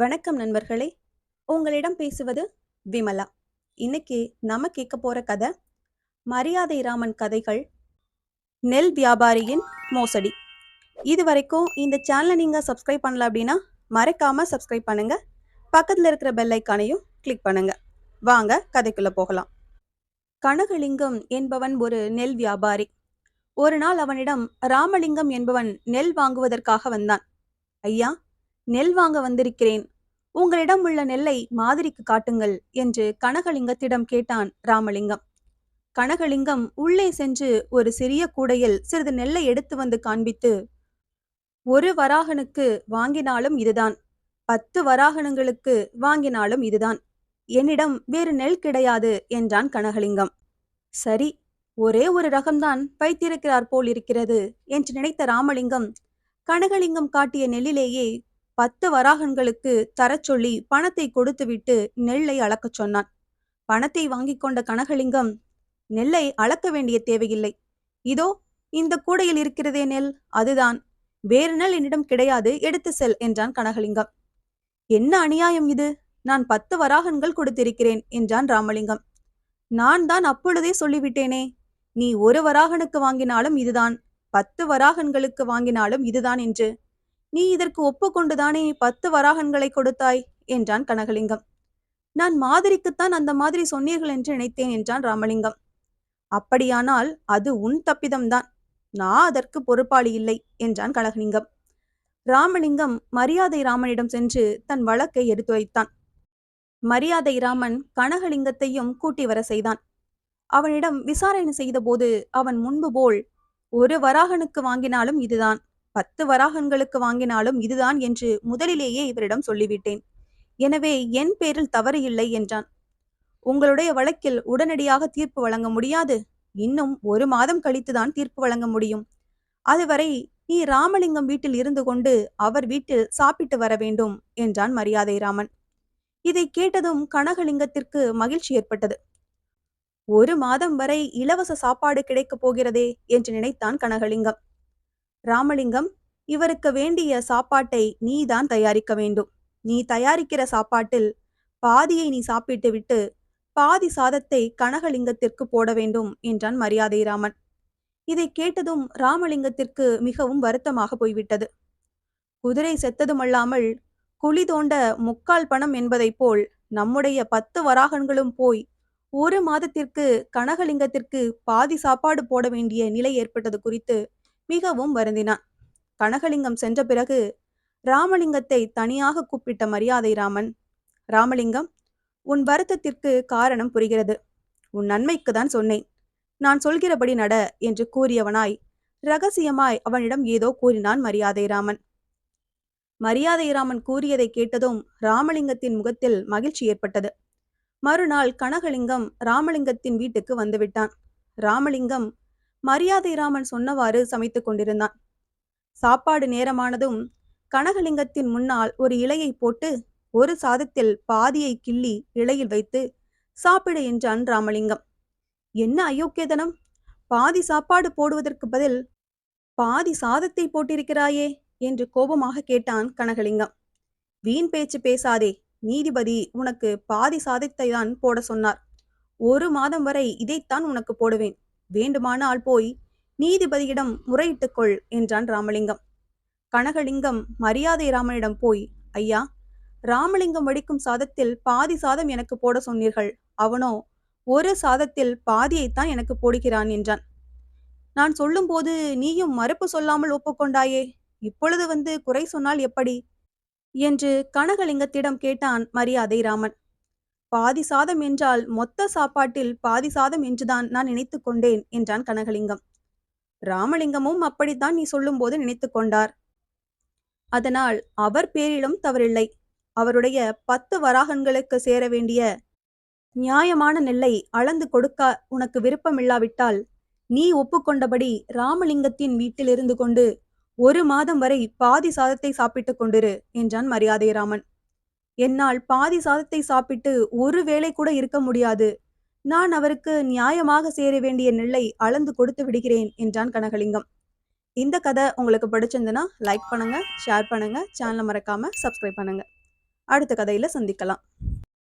வணக்கம் நண்பர்களே. உங்களிடம் பேசுவது விமலா. இன்னைக்கு நம்ம கேட்க போற கதை மரியாதை ராமன் கதைகள் நெல் வியாபாரியின் மோசடி. இது வரைக்கும் இந்த சேனலை நீங்க சப்ஸ்கிரைப் பண்ணல அப்படின்னா மறக்காம சப்ஸ்கிரைப் பண்ணுங்க. பக்கத்துல இருக்கிற பெல் ஐக்கானையும் கிளிக் பண்ணுங்க. வாங்க கதைக்குள்ள போகலாம். கனகலிங்கம் என்பவன் ஒரு நெல் வியாபாரி. ஒரு நாள் அவனிடம் ராமலிங்கம் என்பவன் நெல் வாங்குவதற்காக வந்தான். ஐயா நெல் வாங்க வந்திருக்கிறேன். உங்களிடம் உள்ள நெல்லை மாதிரிக்கு காட்டுங்கள் என்று கனகலிங்கத்திடம் கேட்டான் ராமலிங்கம். கனகலிங்கம் உள்ளே சென்று ஒரு சிறிய கூடையில் சிறிது நெல்லை எடுத்து வந்து காண்பித்து ஒரு வராகனுக்கு வாங்கினாலும் இதுதான். பத்து வராகனங்களுக்கு வாங்கினாலும் இதுதான். என்னிடம் வேறு நெல் கிடையாது என்றான் கனகலிங்கம். சரி ஒரே ஒரு ரகம்தான் வைத்திருக்கிறார் போல் இருக்கிறது என்று நினைத்த ராமலிங்கம் கனகலிங்கம் காட்டிய நெல்லிலேயே பத்து வராகன்களுக்கு தரச் சொல்லி பணத்தை கொடுத்துவிட்டு நெல்லை அளக்கச் சொன்னான். பணத்தை வாங்கிக் கொண்ட கனகலிங்கம் நெல்லை அளக்க வேண்டிய தேவையில்லை. இதோ இந்த கூடையில் இருக்கிறதே நெல் அதுதான். வேறு நெல் என்னிடம் கிடையாது எடுத்து செல் என்றான் கனகலிங்கம். என்ன அநியாயம் இது? நான் பத்து வராகன்கள் கொடுத்திருக்கிறேன் என்றான் ராமலிங்கம். நான் தான் அப்பொழுதே சொல்லிவிட்டேனே. நீ ஒரு வராகனுக்கு வாங்கினாலும் இதுதான். பத்து வராகன்களுக்கு வாங்கினாலும் இதுதான் என்று. நீ இதற்கு ஒப்புக்கொண்டுதானே பத்து வராகன்களை கொடுத்தாய்? என்றான் கனகலிங்கம். நான் மாதிரிக்குத்தான் அந்த மாதிரி சொன்னீர்கள் என்று நினைத்தேன் என்றான் ராமலிங்கம். அப்படியானால் அது உன் தப்பிதம்தான். நான் அதற்கு பொறுப்பாளி இல்லை என்றான் கனகலிங்கம். ராமலிங்கம் மரியாதை ராமனிடம் சென்று தன் வழக்கை எடுத்து வைத்தான். மரியாதை ராமன் கனகலிங்கத்தையும் கூட்டி வர செய்தான். அவனிடம் விசாரணை செய்தபோது அவன் முன்பு போல் ஒரு வராகனுக்கு வாங்கினாலும் இதுதான். பத்து வராகன்களுக்கு வாங்கினாலும் இதுதான் என்று முதலிலேயே இவரிடம் சொல்லிவிட்டேன். எனவே என் பேரில் தவறு இல்லை என்றான். உங்களுடைய வழக்கில் உடனடியாக தீர்ப்பு வழங்க முடியாது? இன்னும் ஒரு மாதம் கழித்துதான் தீர்ப்பு வழங்க முடியும். அதுவரை நீ ராமலிங்கம் வீட்டில் இருந்து கொண்டு அவர் வீட்டில் சாப்பிட்டு வர வேண்டும் என்றான் மரியாதை ராமன். இதை கேட்டதும் கனகலிங்கத்திற்கு மகிழ்ச்சி ஏற்பட்டது. ஒரு மாதம் வரை இலவச சாப்பாடு கிடைக்கப் போகிறதே என்று நினைத்தான் கனகலிங்கம். ராமலிங்கம் இவருக்கு வேண்டிய சாப்பாட்டை நீதான் தயாரிக்க வேண்டும். நீ தயாரிக்கிற சாப்பாட்டில் பாதியை நீ சாப்பிட்டு விட்டு பாதி சாதத்தை கனகலிங்கத்திற்கு போட வேண்டும் என்றான் மரியாதை ராமன். இதை கேட்டதும் ராமலிங்கத்திற்கு மிகவும் வருத்தமாக போய்விட்டது. குதிரை செத்ததுமல்லாமல் குழி தோண்ட முக்கால் பணம் என்பதைப் போல் நம்முடைய பத்து வராகன்களும் போய் ஒரு மாதத்திற்கு கனகலிங்கத்திற்கு பாதி சாப்பாடு போட வேண்டிய நிலை ஏற்பட்டது குறித்து மிகவும் வருந்தினான். கனகலிங்கம் சென்ற பிறகு ராமலிங்கத்தை தனியாக கூப்பிட்ட மரியாதை ராமன் ராமலிங்கம் உன் வருத்தத்திற்கு காரணம் புரிகிறது. உன் நன்மைக்கு தான் சொன்னேன். நான் சொல்கிறபடி நட என்று கூறியவனாய் ரகசியமாய் அவனிடம் ஏதோ கூறினான் மரியாதை ராமன். மரியாதை ராமன் கூறியதை கேட்டதும் ராமலிங்கத்தின் முகத்தில் மகிழ்ச்சி ஏற்பட்டது. மறுநாள் கனகலிங்கம் ராமலிங்கத்தின் வீட்டுக்கு வந்துவிட்டான் ராமலிங்கம் மரியாதை ராமன் சொன்னவாறு சமைத்துக் கொண்டிருந்தான். சாப்பாடு நேரமானதும் கனகலிங்கத்தின் முன்னால் ஒரு இலையை போட்டு ஒரு சாதத்தில் பாதியை கிள்ளி இலையில் வைத்து சாப்பிடு என்றான் ராமலிங்கம் என்ன அயோக்கியதனம்? பாதி சாப்பாடு போடுவதற்கு பதில் பாதி சாதத்தை போட்டிருக்கிறாயே என்று கோபமாக கேட்டான் கனகலிங்கம். வீண் பேச்சு பேசாதே நீதிபதி உனக்கு பாதி சாதத்தை தான் போட சொன்னார். ஒரு மாதம் வரை இதைத்தான் உனக்கு போடுவேன். வேண்டுமானால் போய் நீதிபதியிடம் முறையிட்டுக்கொள் என்றான் ராமலிங்கம். கனகலிங்கம் மரியாதை ராமனிடம் போய் ஐயா ராமலிங்கம் வடிக்கும் சாதத்தில் பாதி சாதம் எனக்கு போட சொன்னீர்கள். அவனோ ஒரு சாதத்தில் பாதியைத்தான் எனக்கு போடுகிறான் என்றான். நான் சொல்லும்போது நீயும் மறுப்பு சொல்லாமல் ஒப்புக்கொண்டாயே? இப்பொழுது வந்து குறை சொன்னால் எப்படி? என்று கனகலிங்கத்திடம் கேட்டான் மரியாதை ராமன். பாதி சாதம் என்றால் மொத்த சாப்பாட்டில் பாதி சாதம் என்றுதான் நான் நினைத்து கொண்டேன் என்றான் கனகலிங்கம். ராமலிங்கமும் அப்படித்தான் நீ சொல்லும்போது நினைத்து கொண்டார். அதனால் அவர் பேரிலும் தவறில்லை. அவருடைய பத்து வராகன்களுக்கு சேர வேண்டிய நியாயமான நெல்லை அளந்து கொடுக்க உனக்கு விருப்பமில்லாவிட்டால் நீ ஒப்புக்கொண்டபடி ராமலிங்கத்தின் வீட்டில் இருந்து கொண்டு ஒரு மாதம் வரை பாதி சாதத்தை சாப்பிட்டுக் கொண்டிரு என்றான் மரியாதை ராமன் என்னால் பாதி சாதத்தை சாப்பிட்டு ஒரு வேளை கூட இருக்க முடியாது. நான் அவருக்கு நியாயமாக சேர வேண்டிய நெல்லை அளந்து கொடுத்து விடுகிறேன் என்றான் கனகலிங்கம். இந்த கதை உங்களுக்கு பிடிச்சிருந்துன்னா லைக் பண்ணுங்க ஷேர் பண்ணுங்க சேனலை மறக்காம சப்ஸ்கிரைப் பண்ணுங்க. அடுத்த கதையில சந்திக்கலாம்.